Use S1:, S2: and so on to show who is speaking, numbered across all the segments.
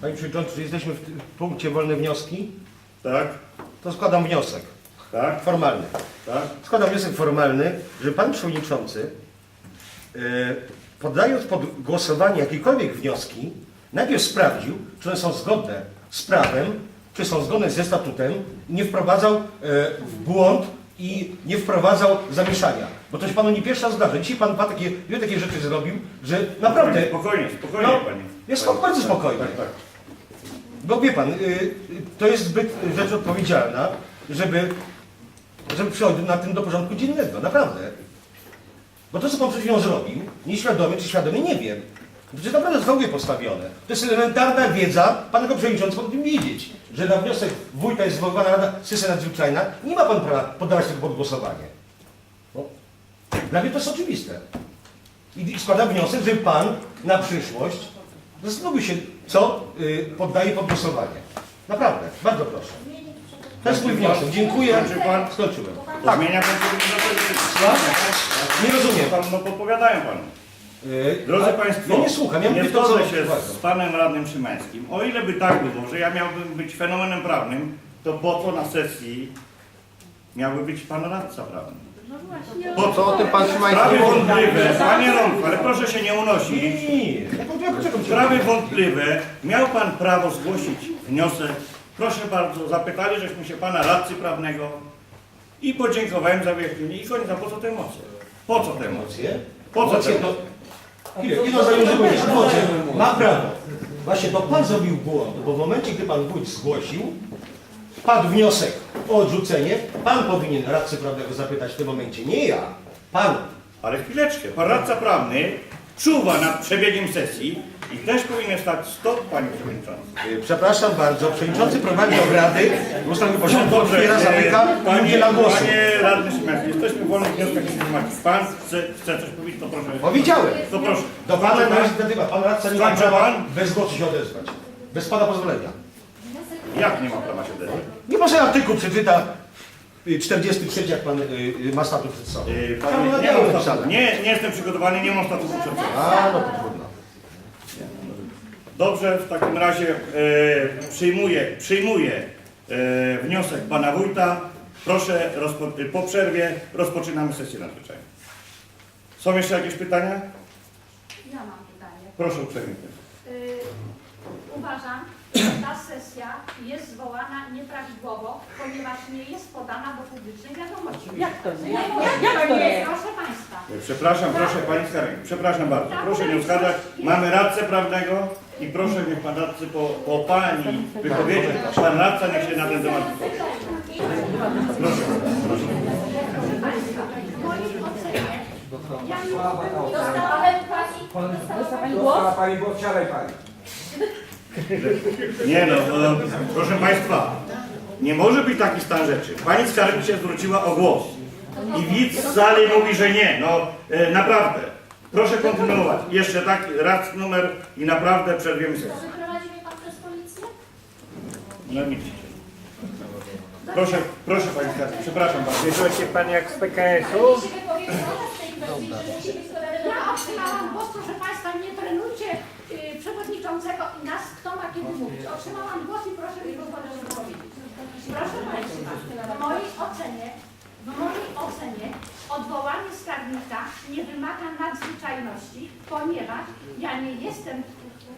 S1: Panie Przewodniczący, jesteśmy w tym punkcie wolne wnioski?
S2: Tak,
S1: To składam wniosek
S2: tak,
S1: formalny.
S2: tak.
S1: Składam wniosek formalny, że Pan Przewodniczący, e, poddając pod głosowanie jakiekolwiek wnioski, najpierw sprawdził, czy one są zgodne z prawem, czy są zgodne ze statutem i nie wprowadzał e, w błąd i nie wprowadzał zamieszania. Bo to się Panu nie pierwszy raz zdarza. Dzisiaj Pan dwa takie, dwie takie rzeczy zrobił, że naprawdę...
S2: Spokojnie, spokojnie,
S1: No,
S2: panie.
S1: jest
S2: Panie-
S1: bardzo spokojnie.
S2: Tak, tak.
S1: Bo wie pan, y, to jest zbyt rzecz odpowiedzialna, żeby, żeby przychodził na tym do porządku dziennego, naprawdę. Bo to, co pan przed chwilą zrobił, nieświadomie czy świadomie, nie wiem. To jest naprawdę znowu postawione. To jest elementarna wiedza panego przewodniczącego powinien wiedzieć, że na wniosek wójta jest zwoływana Rada Sesja Nadzwyczajna, nie ma pan prawa poddawać tego pod głosowanie. No. Dla mnie to jest oczywiste. I, składam wniosek, żeby pan na przyszłość zastanowił się, co y, poddaje pod głosowanie. Naprawdę, bardzo proszę. To jest mój wniosek. Dziękuję.
S2: Kończy pan?
S1: Skończyłem. Tak.
S2: zmienia pan?
S1: Nie rozumiem.
S2: Pan, no podpowiadają panu.
S1: Y,
S2: Drodzy
S1: a-
S2: Państwo,
S1: Ja nie słucham, ja
S2: nie
S1: mówię to, co...
S2: zgodzę się z panem radnym Szymańskim. O ile by tak było, że ja miałbym być fenomenem prawnym, to po co na sesji miałby być pan radca prawny? Po co?
S1: o tym pan Szymański
S2: Sprawy
S1: mówi?
S2: wątpliwe, panie Rolf, ale proszę się nie unosić. Sprawy wątpliwe, miał pan prawo zgłosić wniosek. Proszę bardzo, zapytali żeśmy się pana radcy prawnego i podziękowałem za wyjaśnienie. I koniec, a po co te emocje? Po co te emocje?
S1: Emocje?
S2: Po co
S1: Emocje
S2: te.
S1: Chwilę, muszę powiedzieć. Emocje. Ma prawo. Właśnie to pan zrobił błąd, bo w momencie, gdy pan wójt zgłosił, padł wniosek o odrzucenie, pan powinien radcy prawnego zapytać w tym momencie, nie ja. Pan.
S2: Ale chwileczkę, pan radca prawny czuwa nad przebiegiem sesji i też powinien stać stop, panie przewodniczący.
S1: Y, Przepraszam bardzo, przewodniczący prowadzi obrady, ustawił porządku,
S2: Dobrze,
S1: otwiera,
S2: e,
S1: zamyka i
S2: panie,
S1: udziela głosu.
S2: panie radny Szymański, jesteśmy w wolnych wnioskach informacji. Pan chce, chce coś powiedzieć, to proszę.
S1: Powiedziałem.
S2: To proszę.
S1: Do pana
S2: Skończy pan?
S1: pan radca nie ma
S2: Skończy
S1: prawa
S2: pan?
S1: bez głosu się odezwać. Bez pana pozwolenia.
S2: Jak nie ma prawa się odezwać?
S1: Nie może artykuł przeczyta y, 43, jak pan y, y, ma statut przed sobą.
S2: Yy, panie,
S1: na
S2: nie, mam
S1: napisane.
S2: statutu, nie, nie jestem przygotowany, nie mam statusu przed sobą.
S1: A, no to trudno.
S2: Dobrze, w takim razie e, przyjmuję, przyjmuję e, wniosek pana wójta. Proszę, rozpo, po przerwie rozpoczynamy sesję nadzwyczajną. Są jeszcze jakieś pytania?
S3: Ja mam pytanie.
S2: Proszę uprzejmie.
S3: Y, uważam, że ta sesja jest zwołana nieprawidłowo, ponieważ nie jest podana do publicznej wiadomości.
S4: Jak to nie? Jak,
S3: jak
S4: jak to nie?
S3: Proszę Państwa.
S2: Przepraszam, proszę pani Skarek, przepraszam bardzo. Proszę nie oskarżać. Mamy radcę prawnego i proszę niech pan radcy po, po pani wypowiedzi, pan radca niech się na ten temat wypowie. Proszę.
S3: Proszę Państwa, w mojej ocenie, ja nie dostałem Pani,
S4: Dostała Pani
S5: Dostała
S4: głos?
S5: Pani głos, siadaj Pani.
S2: Nie no, e, proszę Państwa, nie może być taki stan rzeczy. Pani Skarbi się zwróciła o głos i widz z sali mówi, że nie. No e, naprawdę. Proszę kontynuować. Jeszcze tak, raz numer i naprawdę przerwiemy sesję.
S3: Wyprowadzi mnie Pan przez policję?
S2: No nic. Proszę, proszę Pani Skarbi, przepraszam bardzo.
S5: Zbliżyła się Pani jak z PKS-u?
S3: Się wypowiedziała tej kwestii, że być Ja otrzymałam głos, proszę Państwa, nie trenujcie przewodniczącego i nas, kto ma kiedy mówić. Otrzymałam głos i proszę mi pozwolić powiedzieć. Proszę Państwa, w mojej ocenie, w mojej ocenie odwołanie skarbnika nie wymaga nadzwyczajności, ponieważ ja nie jestem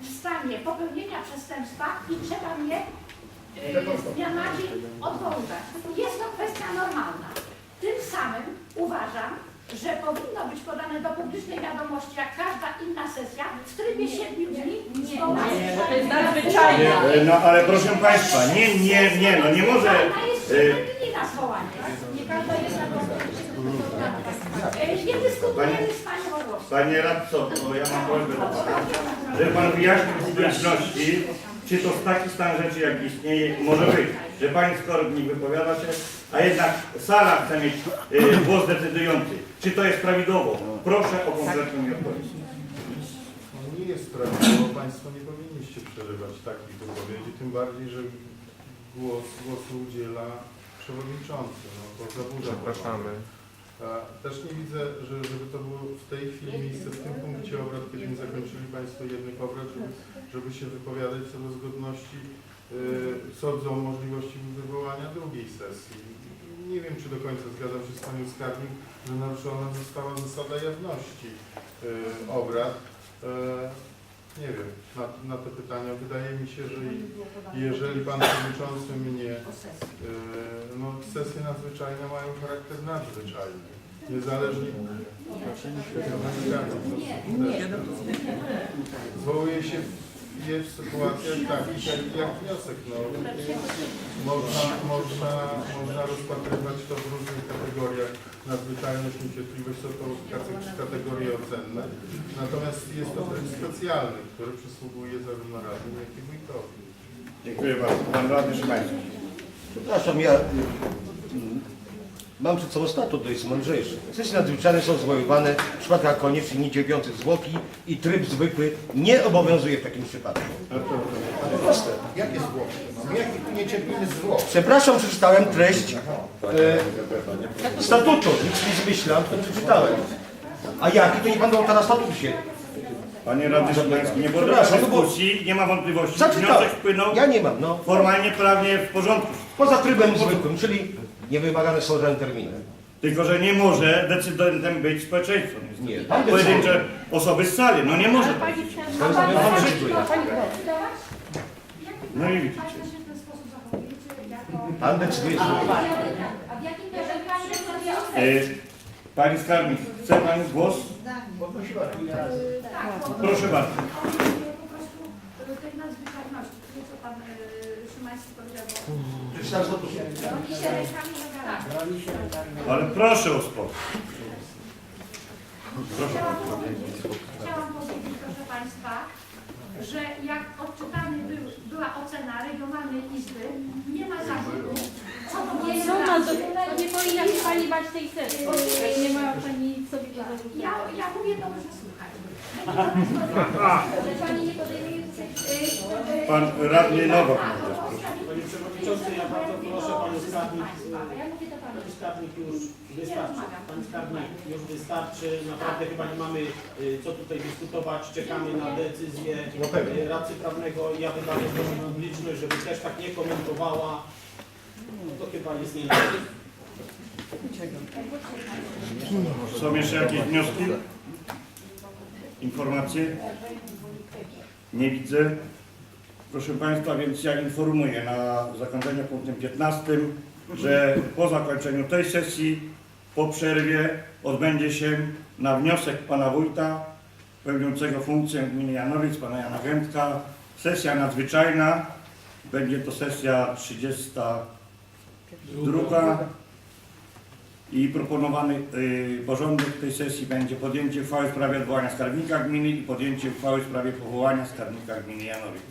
S3: w stanie popełnienia przestępstwa i trzeba mnie y, z dnia na dzień odwoływać. Jest to kwestia normalna. Tym samym uważam, że powinno być podane do publicznej wiadomości, jak każda inna sesja, w trybie 7 dni z
S4: To jest nadzwyczajne.
S2: E, No ale proszę Państwa, nie, nie, nie, no nie może...
S3: Można jest
S2: e,
S3: 7 dni na zwołanie. Nie każda jest na Nie dyskutujemy z Panią o głosie.
S2: Panie radco, bo ja mam prośbę do Pana, żeby Pan wyjaśnił publiczności, czy to taki stan rzeczy, jak istnieje, może być, że Pani skarbnik wypowiada się, a jednak sala chce mieć y, głos decydujący. Czy to jest prawidłowo? Proszę o konkretną mi odpowiedź.
S6: No nie jest prawidłowo, Państwo nie powinniście przerywać takich wypowiedzi, tym bardziej, że głos, głosu udziela przewodniczący. No, to zaburza
S5: Zapraszamy.
S6: A Też nie widzę, że, żeby to było w tej chwili miejsce w tym punkcie obrad, kiedy nie zakończyli Państwo jednych obrad, żeby, żeby się wypowiadać co do zgodności yy, sądzą możliwości wywołania drugiej sesji. Nie wiem, czy do końca zgadzam się z Panią Skarbnik, że naruszona została zasada jawności yy, obrad. Yy, nie wiem, na, na te pytania wydaje mi się, że jeżeli Pan Przewodniczący mnie No, sesje nadzwyczajne mają charakter nadzwyczajny. Niezależnie Zwołuje się je w sytuacjach takich jak, jak wniosek. No. Można, można, można rozpatrywać to w różnych kategoriach. Nadzwyczajność, niecierpliwość są to kate- kategorie ocenne. Natomiast jest to tryb specjalny, który przysługuje zarówno radnym, jak i wójtowi.
S2: Dziękuję bardzo. Pan radny Szymański.
S1: Przepraszam, ja mam przed sobą statut, to jest mądrzejszy. Sesje nadzwyczajne są zwoływane w przypadkach koniecznych niedzieliących zwłoki i tryb zwykły nie obowiązuje w takim przypadku. To proste.
S7: Jakie zwłoki? My jakich tu nie cierpimy zwłok?
S1: Przepraszam, przeczytałem treść e, statutu, nic nie zmyślam, to przeczytałem. A jaki, to nie pan do autora statutu się.
S2: Panie radny Szymański, nie
S1: Przepraszam, no bo-
S2: dyskusji, nie ma wątpliwości.
S1: Zaczytałem.
S2: Wniosek wpłynął
S1: Ja nie mam, no.
S2: formalnie, prawnie w porządku.
S1: Poza trybem zwykłym, czyli niewymagane są terminy.
S2: Tylko, że nie może decydentem być społeczeństwo. niestety.
S1: Nie.
S2: Pojedyncze osoby z sali. No nie może tak
S3: Pani. Przewodnicząca,
S1: To jest.
S3: Pani?
S2: No i widzicie.
S3: Państwo się w ten sposób zachowujecie jako...
S1: Pan decyduje.
S3: A w jakim Pani decyduje o
S2: E, Pani skarbnik, chce Pani głos?
S3: Tak, bo-
S2: Proszę bardzo.
S3: po prostu tej nadzwyczajności, to co pan y,
S2: Ale proszę o spokój.
S3: Chciałam powiedzieć, chciałam powiedzieć, proszę Państwa, że jak odczytany był, była ocena Regionalnej Izby, nie ma zarzutu, co do mojej pracy.
S4: do... Nie powinna się Pani bać tej sesji. Nie ma Pani sobie do zarzutu.
S3: Ja, ja mówię dobrze słuchać. Będzie to że Pani nie podejmuje.
S2: Pan radny Nowak.
S8: Panie Przewodniczący, ja bardzo proszę Panią Skarbnik, Skarbnik już wystarczy. Pani Skarbnik już wystarczy. Naprawdę chyba nie mamy y, co tutaj dyskutować. Czekamy na decyzję y, radcy prawnego. Ja wydaję proszę publiczność, żeby też tak nie komentowała. To chyba jest nie
S2: Są jeszcze jakieś wnioski? Informacje? Nie widzę. Proszę Państwa, więc ja informuję na zakończenie punktem 15, że po zakończeniu tej sesji, po przerwie odbędzie się na wniosek Pana Wójta pełniącego funkcję gminy Janowiec, Pana Jana Gętka, sesja nadzwyczajna. Będzie to sesja 32. I proponowany y, porządek tej sesji będzie podjęcie uchwały w sprawie odwołania skarbnika gminy i podjęcie uchwały w sprawie powołania skarbnika gminy Janowiec.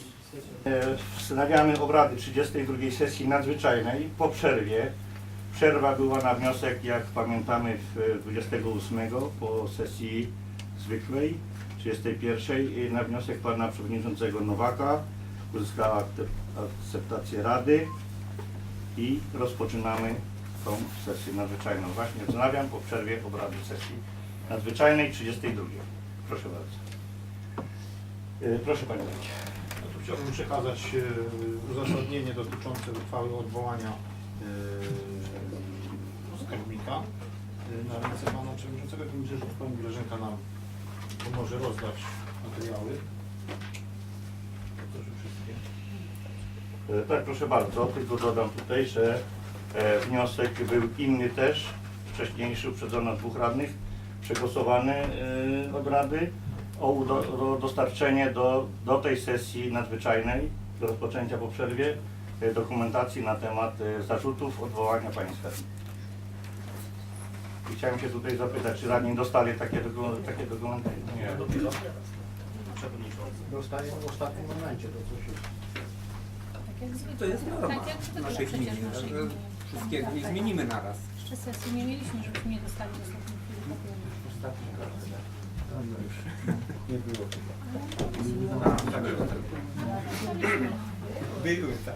S2: E, Wznawiamy obrady 32 sesji nadzwyczajnej po przerwie. Przerwa była na wniosek, jak pamiętamy, w 28 po sesji zwykłej, 31 i na wniosek pana przewodniczącego Nowaka uzyskała akceptację Rady i rozpoczynamy tą sesję nadzwyczajną. Właśnie wznawiam po przerwie obrady sesji nadzwyczajnej 32. Proszę bardzo. E, Proszę Panie Wójcie.
S7: No tu chciałbym przekazać e, uzasadnienie dotyczące uchwały odwołania e, skarbnika na ręce pana przewodniczącego. Myślę, że pani Grażynka nam pomoże rozdać materiały.
S2: Tak, proszę bardzo, tylko dodam tutaj, że e, wniosek był inny też, wcześniejszy, uprzedzono dwóch radnych, przegłosowany e, od Rady o, udo, o dostarczenie do, do tej sesji nadzwyczajnej, do rozpoczęcia po przerwie, e, dokumentacji na temat e, zarzutów odwołania pani skarbnika. I chciałem się tutaj zapytać, czy radni dostali takie, doku- takie dokumenty? Nie, dopiero. Przewodniczący.
S7: Dostaję w ostatnim momencie to co się
S9: To jest norma w naszej gminie. Że Wszystkiego nie zmienimy naraz.
S10: Jeszcze sesji nie mieliśmy, żebyśmy nie dostali w ostatniej chwili papieru.
S7: nie było.
S9: Były tak.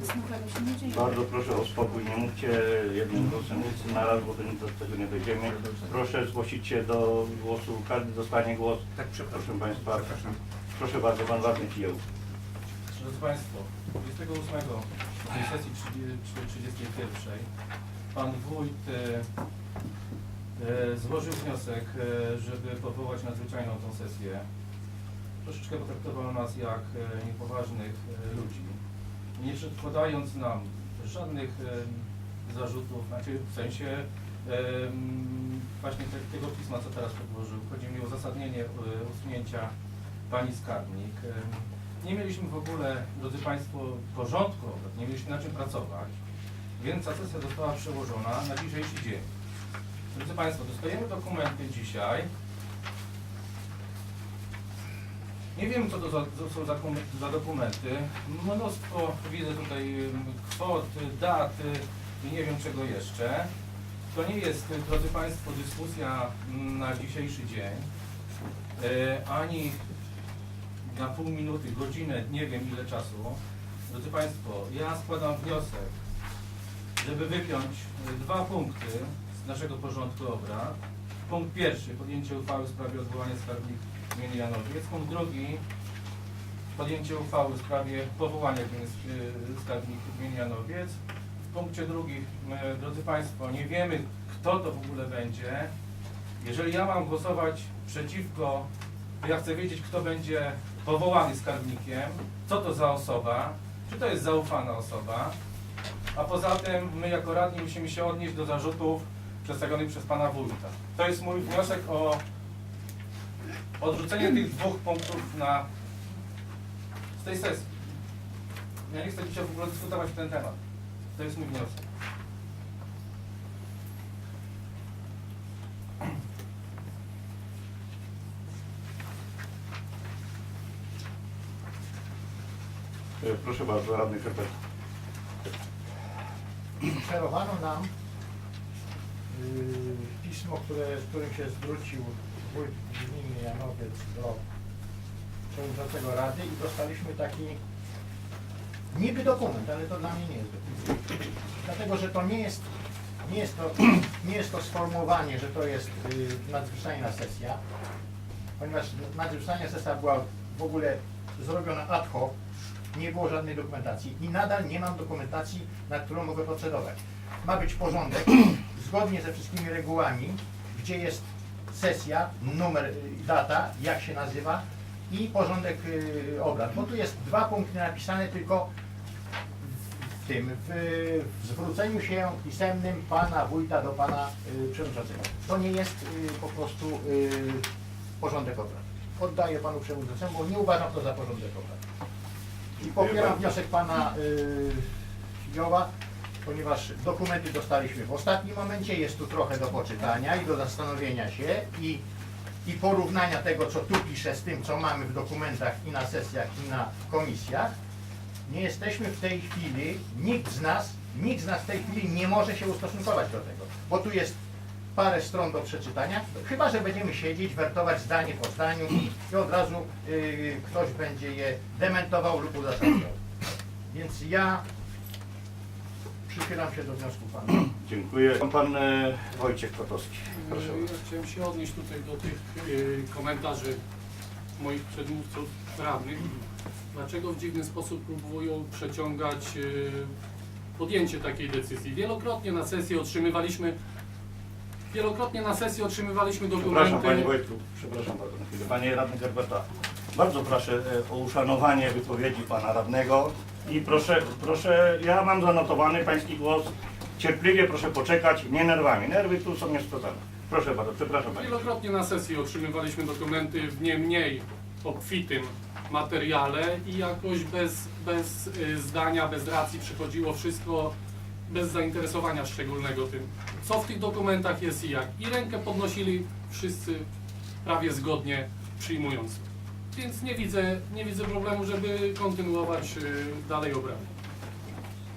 S10: Nic nowego się nie dzieje.
S2: Bardzo proszę o spokój, nie mówcie jednym głosem nic na raz, bo to nic do tego nie dojdziemy. Proszę zgłosić się do głosu, każdy dostanie głos.
S9: Tak, przepraszam.
S2: Proszę Państwa, proszę bardzo, Pan Radny Kijów.
S11: Drodzy Państwo, 28 tej sesji 31 Pan Wójt e, e, złożył wniosek, e, żeby powołać nadzwyczajną tą sesję. Troszeczkę potraktował nas jak e, niepoważnych e, ludzi, nie przedkładając nam żadnych e, zarzutów, znaczy w sensie e, właśnie te, tego pisma, co teraz przedłożył. Chodzi mi o uzasadnienie e, usunięcia pani skarbnik. E, nie mieliśmy w ogóle, drodzy Państwo, porządku nie mieliśmy na czym pracować, więc ta sesja została przełożona na dzisiejszy dzień. Drodzy Państwo, dostajemy dokumenty dzisiaj. Nie wiem, co to za, co są za, za dokumenty. Mnóstwo, widzę tutaj ym, kwot, dat i nie wiem czego jeszcze. To nie jest, drodzy Państwo, dyskusja mm, na dzisiejszy dzień, y, ani na pół minuty, godzinę, nie wiem ile czasu. Drodzy Państwo, ja składam wniosek, żeby wypiąć y, dwa punkty z naszego porządku obrad. Punkt pierwszy, podjęcie uchwały w sprawie odwołania skarbnik gminy Janowiec. Punkt drugi, podjęcie uchwały w sprawie powołania y, skarbnika gminy Janowiec. W punkcie drugim, y, drodzy Państwo, nie wiemy kto to w ogóle będzie. Jeżeli ja mam głosować przeciwko, to ja chcę wiedzieć kto będzie powołany skarbnikiem, co to za osoba, czy to jest zaufana osoba, a poza tym my jako radni musimy się odnieść do zarzutów przedstawionych przez pana wójta. To jest mój wniosek o odrzucenie tych dwóch punktów na z tej sesji. Ja nie chcę dzisiaj w ogóle dyskutować w ten temat. To jest mój wniosek.
S2: E, Proszę bardzo, Radny Karpet.
S5: Przerwano nam yy, pismo, które, z którym się zwrócił wójt gminy Janowiec do przewodniczącego rady i dostaliśmy taki niby dokument, ale to dla mnie nie jest dokument. Dlatego, że to nie jest, nie jest, to, nie jest to sformułowanie, że to jest yy, nadzwyczajna sesja, ponieważ nadzwyczajna sesja była w ogóle zrobiona ad hoc, nie było żadnej dokumentacji i nadal nie mam dokumentacji, nad którą mogę procedować. Ma być porządek zgodnie ze wszystkimi regułami, gdzie jest sesja, numer, y, data, jak się nazywa i porządek y, obrad. Bo tu jest dwa punkty napisane tylko w tym, w, w zwróceniu się pisemnym pana wójta do pana y, przewodniczącego. To nie jest y, po prostu y, porządek obrad. Oddaję panu przewodniczącemu, bo nie uważam to za porządek obrad. I popieram wniosek pana y, ponieważ dokumenty dostaliśmy w ostatnim momencie, jest tu trochę do poczytania i do zastanowienia się i, i porównania tego, co tu piszę z tym, co mamy w dokumentach i na sesjach i na komisjach. Nie jesteśmy w tej chwili, nikt z nas, nikt z nas w tej chwili nie może się ustosunkować do tego, bo tu jest parę stron do przeczytania, chyba że będziemy siedzieć, wertować zdanie po zdaniu i, od razu y, ktoś będzie je dementował lub uzasadniał. Więc ja przychylam się do wniosku pana.
S2: Dziękuję. Pan, e, Wojciech Kotowski. Proszę
S12: Ja
S2: bardzo.
S12: chciałem się odnieść tutaj do tych y, komentarzy moich przedmówców radnych. Dlaczego w dziwny sposób próbują przeciągać y, podjęcie takiej decyzji? Wielokrotnie na sesji otrzymywaliśmy wielokrotnie na sesji otrzymywaliśmy
S2: Przepraszam
S12: dokumenty.
S2: Panie Wojtku, przepraszam bardzo na chwilę. Panie Radny Gerbeta, bardzo proszę e, o uszanowanie wypowiedzi Pana Radnego i proszę, proszę, ja mam zanotowany Pański głos. Cierpliwie proszę poczekać, nie nerwami. Nerwy tu są niesprzedane. Proszę bardzo, przepraszam Panie.
S12: Wielokrotnie na sesji otrzymywaliśmy dokumenty w nie mniej obfitym materiale i jakoś bez, bez y, zdania, bez racji przychodziło wszystko bez zainteresowania szczególnego tym, co w tych dokumentach jest i jak. I rękę podnosili wszyscy prawie zgodnie przyjmując. Więc nie widzę, nie widzę problemu, żeby kontynuować y, dalej obrady.